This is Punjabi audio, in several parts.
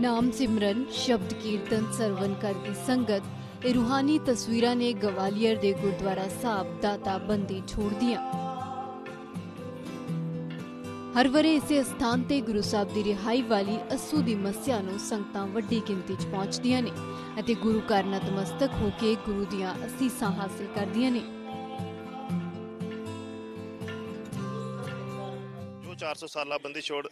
ਨਾਮ ਸਿਮਰਨ, ਸ਼ਬਦ ਕੀਰਤਨ ਸਰਵਨ ਕਰਦੀ ਸੰਗਤ, ਇਹ ਰੂਹਾਨੀ ਤਸਵੀਰਾਂ ਨੇ ਗਵਾਲੀਅਰ ਦੇ ਗੁਰਦੁਆਰਾ ਸਾਹਿਬ ਦਾਤਾ ਬੰਦੀ ਛੋੜਦੀਆਂ ਹਰ ਵਰੇ ਇਸੇ ਸਥਾਨ ਤੇ ਗੁਰੂ ਸਾਹਿਬ ਦੀ ਰਿਹਾਈ ਵਾਲੀ ਅਸੂ ਦੀ ਮੱਸਿਆ ਨੂੰ ਸੰਗਤਾਂ ਵੱਡੀ ਗਿਣਤੀ 'ਚ ਪਹੁੰਚਦੀਆਂ ਨੇ ਅਤੇ ਗੁਰੂ ਘਰ ਨਤਮਸਤਕ ਹੋ ਕੇ ਗੁਰੂ ਦੀਆਂ ਅਸੀਸਾਂ ਹਾਸਲ ਕਰਦੀਆਂ ਨੇ। 400 ਸਾਲਾ ਬੰਦੀ ਛੋੜ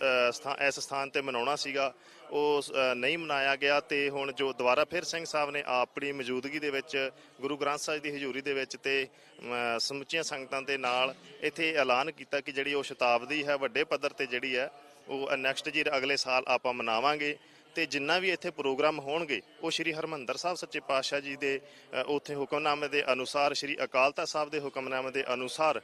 ਇਸ ਸਥਾਨ ਤੇ ਮਨਾਉਣਾ ਸੀਗਾ। ਉਹ ਨਹੀਂ ਮਨਾਇਆ ਗਿਆ ਤੇ ਹੁਣ ਜੋ ਦੁਬਾਰਾ ਫਿਰ ਸਿੰਘ ਸਾਹਿਬ ਨੇ ਆਪਣੀ ਮੌਜੂਦਗੀ ਦੇ ਵਿੱਚ ਗੁਰੂ ਗ੍ਰੰਥ ਸਾਹਿਬ ਦੀ ਹਜ਼ੂਰੀ ਦੇ ਵਿੱਚ ਤੇ ਸਮੁੱਚੀਆਂ ਸੰਗਤਾਂ ਦੇ ਨਾਲ ਇੱਥੇ ਐਲਾਨ ਕੀਤਾ ਕਿ ਜਿਹੜੀ ਉਹ ਸ਼ਤਾਬਦੀ ਹੈ ਵੱਡੇ ਪੱਧਰ ਤੇ ਜਿਹੜੀ ਹੈ ਉਹ ਨੈਕਸਟ ਜੀਰ ਅਗਲੇ ਸਾਲ ਆਪਾਂ ਮਨਾਵਾਂਗੇ। ਤੇ ਜਿੰਨਾ ਵੀ ਇੱਥੇ ਪ੍ਰੋਗਰਾਮ ਹੋਣਗੇ ਉਹ ਸ੍ਰੀ ਹਰਮੰਦਰ ਸਾਹਿਬ ਸੱਚੇ ਪਾਤਸ਼ਾਹ ਜੀ ਦੇ ਅ, ਉੱਥੇ ਹੁਕਮਨਾਮੇ ਦੇ ਅਨੁਸਾਰ ਸ੍ਰੀ ਅਕਾਲ ਤਖਤ ਸਾਹਿਬ ਦੇ ਹੁਕਮਨਾਮੇ ਦੇ ਅਨੁਸਾਰ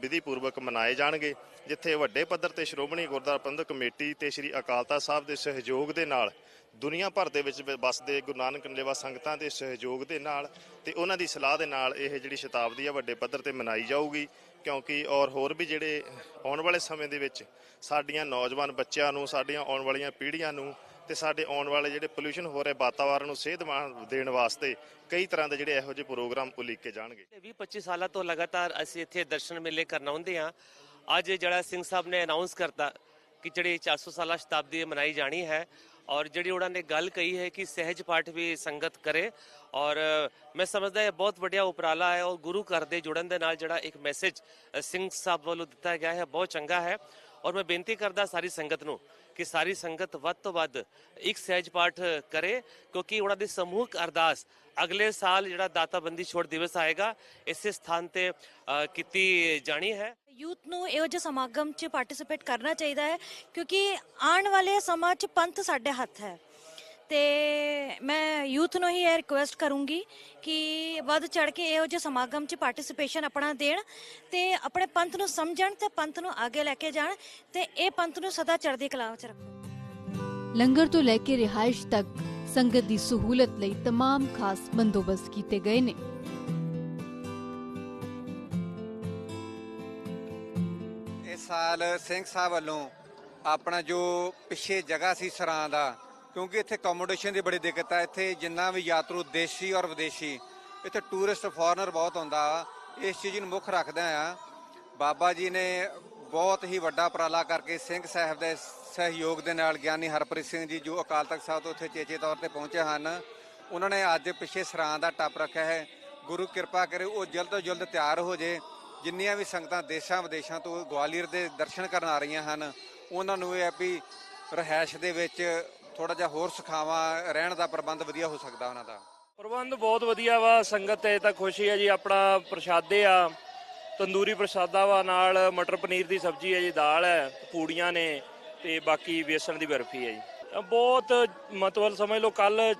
ਵਿਧੀ ਪੂਰਵਕ ਮਨਾਏ ਜਾਣਗੇ, ਜਿੱਥੇ ਵੱਡੇ ਪੱਧਰ ਤੇ ਸ਼੍ਰੋਮਣੀ ਗੁਰਦੁਆਰਾ ਪ੍ਰਬੰਧਕ ਕਮੇਟੀ ਤੇ ਸ੍ਰੀ ਅਕਾਲ ਤਖਤ ਸਾਹਿਬ ਦੇ ਸਹਿਯੋਗ ਦੇ ਨਾਲ, ਦੁਨੀਆ ਭਰ ਦੇ ਵਿੱਚ ਵਸਦੇ ਗੁਰੂ ਨਾਨਕ ਨਲੇਵਾ ਸੰਗਤਾਂ ਦੇ ਸਹਿਯੋਗ ਦੇ ਨਾਲ ਤੇ ਉਹਨਾਂ ਦੀ ਸਲਾਹ ਦੇ ਨਾਲ ਇਹ ਜਿਹੜੀ ਸ਼ਤਾਬਦੀ ਆ ਵੱਡੇ ਪੱਧਰ ਤੇ ਮਨਾਈ ਜਾਊਗੀ, ਕਿਉਂਕਿ ਔਰ ਹੋਰ ਵੀ ਜਿਹੜੇ ਆਉਣ ਵਾਲੇ ਸਮੇਂ ਦੇ ਵਿੱਚ ਸਾਡੀਆਂ ਨੌਜਵਾਨ ਬੱਚਿਆਂ ਨੂੰ, ਸਾਡੀਆਂ ਆਉਣ ਵਾਲੀਆਂ ਪੀੜ੍ਹੀਆਂ ਨੂੰ ਤੇ ਸਾਡੇ ਆਉਣ ਵਾਲੇ ਜਿਹੜੇ ਪੋਲੂਸ਼ਨ ਹੋ ਰਹੇ ਵਾਤਾਵਰਣ ਨੂੰ ਸਿਹਤਮਾਨ ਦੇਣ ਵਾਸਤੇ ਕਈ ਤਰ੍ਹਾਂ ਦੇ ਜਿਹੜੇ ਇਹੋ ਜਿਹੇ ਪ੍ਰੋਗਰਾਮ ਉਲੀਕੇ ਜਾਣਗੇ। 20 25 ਸਾਲਾਂ ਤੋਂ ਲਗਾਤਾਰ ਅਸੀਂ ਇੱਥੇ ਦਰਸ਼ਨ ਮੇਲੇ ਕਰਨ ਆਉਂਦੇ ਆ ਅੱਜ ਜਿਹੜਾ ਸਿੰਘ ਸਾਹਿਬ ਨੇ ਅਨਾਉਂਸ ਕਰਤਾ ਕਿ ਜਿਹੜੀ 400 ਸਾਲਾ ਸ਼ਤਾਬਦੀ ਮਨਾਈ ਜਾਣੀ ਹੈ ਔਰ ਜਿਹੜੀ ਉਹਨਾਂ ਨੇ ਗੱਲ ਕਹੀ ਹੈ ਕਿ ਸਹਿਜ ਪਾਠ ਵੀ ਸੰਗਤ ਕਰੇ ਔਰ ਮੈਂ ਸਮਝਦਾ ਇਹ ਬਹੁਤ ਵੱਡਾ ਉਪਰਾਲਾ ਹੈ ਔਰ ਗੁਰੂ ਘਰ ਦੇ ਜੁੜਨ ਦੇ ਨਾਲ ਜਿਹੜਾ ਇੱਕ ਮੈਸੇਜ ਸਿੰਘ ਸਾਹਿਬ ਵੱਲੋਂ ਦਿੱਤਾ ਗਿਆ ਹੈ, ਬਹੁਤ ਚੰਗਾ ਹੈ। ਔਰ ਮੈਂ ਬੇਨਤੀ ਕਰਦਾ ਸਾਰੀ ਸੰਗਤ ਨੂੰ ਕਿ ਸਾਰੀ ਸੰਗਤ ਵੱਧ ਤੋਂ ਵੱਧ ਇੱਕ ਸਹਿਜ ਪਾਠ ਕਰੇ, ਕਿਉਂਕਿ ਉਹਨਾਂ ਦੀ ਸਮੂਹਕ ਅਰਦਾਸ ਅਗਲੇ ਸਾਲ ਜਿਹੜਾ ਦਾਤਾ ਬੰਦੀ ਛੋੜ ਦਿਵਸ ਆਏਗਾ, ਇਸੇ ਸਥਾਨ ਤੇ ਕੀਤੀ ਜਾਣੀ ਹੈ। ਯੂਥ ਨੂੰ ਇਹੋ ਜਿਹੇ ਸਮਾਗਮ 'ਚ ਪਾਰਟਿਸਿਪੇਟ ਕਰਨਾ ਚਾਹੀਦਾ ਹੈ, ਕਿਉਂਕਿ ਆਉਣ ਵਾਲੇ ਸਮਾਂ 'ਚ ਪੰਥ ਸਾਡੇ ਹੱਥ ਹੈ। ਤੇ ਮੈਂ ਯੂਥ ਨੂੰ ਹੀ ਇਹ ਰਿਕੁਐਸਟ ਕਰੂੰਗੀ ਕਿ ਵੱਧ ਚੜ ਕੇ ਇਹੋ ਜਿਹੇ ਸਮਾਗਮ 'ਚ ਪਾਰਟਿਸਿਪੇਸ਼ਨ ਆਪਣਾ ਦੇਣ ਤੇ ਆਪਣੇ ਪੰਥ ਨੂੰ ਸਮਝਣ ਤੇ ਪੰਥ ਨੂੰ ਅੱਗੇ ਲੈ ਕੇ ਜਾਣ ਤੇ ਇਹ ਪੰਥ ਨੂੰ ਸਦਾ ਚੜ੍ਹਦੀ ਕਲਾ 'ਚ ਰੱਖੋ ਲੰਗਰ ਤੋਂ ਲੈ ਕੇ ਰਿਹਾਇਸ਼ ਤੱਕ ਸੰਗਤ ਦੀ ਸਹੂਲਤ ਲਈ तमाम ਖਾਸ ਬੰਦੋਬਸਤ ਕੀਤੇ ਗਏ ਨੇ ਇਸ ਸਾਲ ਸਿੰਘ ਸਾਹਿਬ ਵੱਲੋਂ ਆਪਣਾ ਜੋ ਪਿੱਛੇ ਜਗ੍ਹਾ ਸੀ ਸਰਾਂ ਦਾ ਕਿਉਂਕਿ ਇੱਥੇ ਅਕੋਮੋਡੇਸ਼ਨ ਦੀ ਬੜੀ ਦਿੱਕਤ ਹੈ ਇੱਥੇ ਜਿੰਨਾ ਵੀ ਯਾਤਰੂ ਦੇਸ਼ੀ ਔਰ ਵਿਦੇਸ਼ੀ, ਇੱਥੇ ਟੂਰਿਸਟ ਫੋਰਨਰ ਬਹੁਤ ਆਉਂਦਾ ਇਸ ਚੀਜ਼ ਨੂੰ ਮੁੱਖ ਰੱਖਦੇ ਆ। ਬਾਬਾ ਜੀ ਨੇ ਬਹੁਤ ਹੀ ਵੱਡਾ ਪ੍ਰਾਲਾ ਕਰਕੇ ਸਿੰਘ ਸਾਹਿਬ ਦੇ ਸਹਿਯੋਗ ਦੇ ਨਾਲ ਗਿਆਨੀ ਹਰਪ੍ਰੀਤ ਸਿੰਘ ਜੀ, ਜੋ ਅਕਾਲ ਤਖਤ ਸਾਹਿਬ ਤੋਂ ਉੱਥੇ ਚੇਚੇ ਤੌਰ ਤੇ ਪਹੁੰਚੇ ਹਨ, ਉਹਨਾਂ ਨੇ ਅੱਜ ਪਿੱਛੇ ਸਰਾਂ ਦਾ ਟੱਪ ਰੱਖਿਆ ਹੈ। ਗੁਰੂ ਕਿਰਪਾ ਕਰੇ ਉਹ ਜਲਦ ਤੋਂ ਜਲਦ ਤਿਆਰ ਹੋ ਜੇ। ਜਿੰਨੀਆਂ ਵੀ ਸੰਗਤਾਂ ਦੇਸ਼ਾਂ ਵਿਦੇਸ਼ਾਂ ਤੋਂ ਗਵਾਲੀਅਰ ਦੇ ਦਰਸ਼ਨ ਕਰਨ ਆ ਰਹੀਆਂ ਹਨ, ਉਹਨਾਂ ਨੂੰ ਇਹ ਵੀ ਰਹਿائش ਦੇ ਵਿੱਚ ਥੋੜਾ ਜਿਹਾ ਹੋਰ ਸਖਾਵਾਂ, ਰਹਿਣ ਦਾ ਪ੍ਰਬੰਧ ਵਧੀਆ ਹੋ ਸਕਦਾ ਉਹਨਾਂ ਦਾ। ਪ੍ਰਬੰਧ ਬਹੁਤ ਵਧੀਆ ਵਾ, ਸੰਗਤ ਤੇ ਤਾਂ ਖੁਸ਼ੀ ਹੈ ਜੀ, ਆਪਣਾ ਪ੍ਰਸ਼ਾਦੇ ਆ, ਤੰਦੂਰੀ ਪ੍ਰਸ਼ਾਦਾ ਵਾ, ਨਾਲ ਮਟਰ ਪਨੀਰ ਦੀ ਸਬਜ਼ੀ ਹੈ ਜੀ, ਦਾਲ ਹੈ, ਪੂੜੀਆਂ ਨੇ ਤੇ ਬਾਕੀ ਬੇਸਣ ਦੀ ਬਰਫੀ ਹੈ ਜੀ। ਬਹੁਤ ਮਤਲਬ ਸਮਝ ਲਓ ਕੱਲ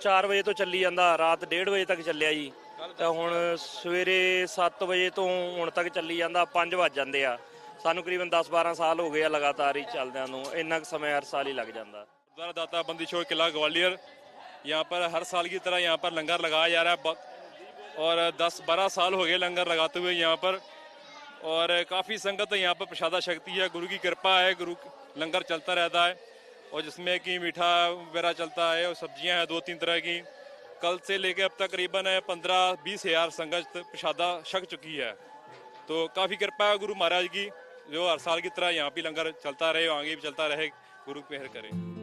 4 ਵਜੇ ਤੋਂ ਚੱਲੀ ਜਾਂਦਾ, ਰਾਤ 1:30 ਵਜੇ ਤੱਕ ਚੱਲਿਆ ਜੀ। ਤਾਂ ਹੁਣ ਸਵੇਰੇ 7 ਵਜੇ ਤੋਂ ਹੁਣ ਤੱਕ ਚੱਲੀ ਜਾਂਦਾ 5 ਵਜ ਜਾਂਦੇ ਆ। ਸਾਨੂੰ ਕਰੀਬਨ 10-12 ਸਾਲ ਹੋ ਗਏ ਆ ਲਗਾਤਾਰ ਹੀ ਚੱਲਦਿਆਂ ਨੂੰ, ਇੰਨਾ ਕੁ ਸਮੇਂ ਹਰ ਸਾਲ ਹੀ ਲੱਗ ਜਾਂਦਾ। दाता बंदी छोड़ किला ग्वालियर। यहाँ पर हर साल की तरह यहाँ पर लंगर लगाया जा रहा है। और 10-12 साल हो गए लंगर लगाते हुए यहाँ पर। और काफ़ी संगत यहाँ पर प्रसादा शक्ति है, गुरु की कृपा है, गुरु लंगर चलता रहता है। और जिसमें कि मीठा वगैरह चलता है और सब्ज़ियाँ हैं दो तीन तरह की। कल से लेकर अब तक करीबन पंद्रह बीस हज़ार संगत प्रसादा छक चुकी है। तो काफ़ी कृपा है गुरु महाराज की, जो हर साल की तरह यहाँ भी लंगर चलता रहे और आगे भी चलता रहे, गुरु मेहर करे।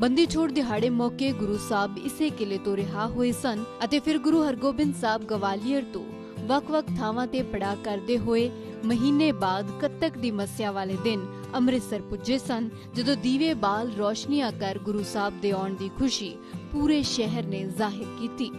ਬੰਦੀ ਛੋੜ ਦਿਹਾੜੇ ਮੌਕੇ ਗੁਰੂ ਸਾਹਿਬ ਇਸੇ ਕਿਲੇ ਤੋਂ ਰਿਹਾ ਹੋਏ ਸਨ ਅਤੇ ਫਿਰ ਗੁਰੂ ਹਰਗੋਬਿੰਦ ਸਾਹਿਬ ਗਵਾਲੀਅਰ ਤੋਂ ਵੱਖ-ਵੱਖ ਥਾਵਾਂ ਤੇ ਪੜਾ ਕਰਦੇ ਹੋਏ ਮਹੀਨੇ ਬਾਅਦ ਕੱਤਕ ਦੀ ਮੱਸਿਆ ਵਾਲੇ ਦਿਨ ਅੰਮ੍ਰਿਤਸਰ ਪੁੱਜੇ ਸਨ, ਜਦੋਂ ਦੀਵੇ ਬਾਲ ਰੋਸ਼ਨੀਆਂ ਕਰ ਗੁਰੂ ਸਾਹਿਬ ਦੇ ਆਉਣ ਦੀ ਖੁਸ਼ੀ ਪੂਰੇ ਸ਼ਹਿਰ ਨੇ ਜ਼ਾਹਿਰ ਕੀਤੀ।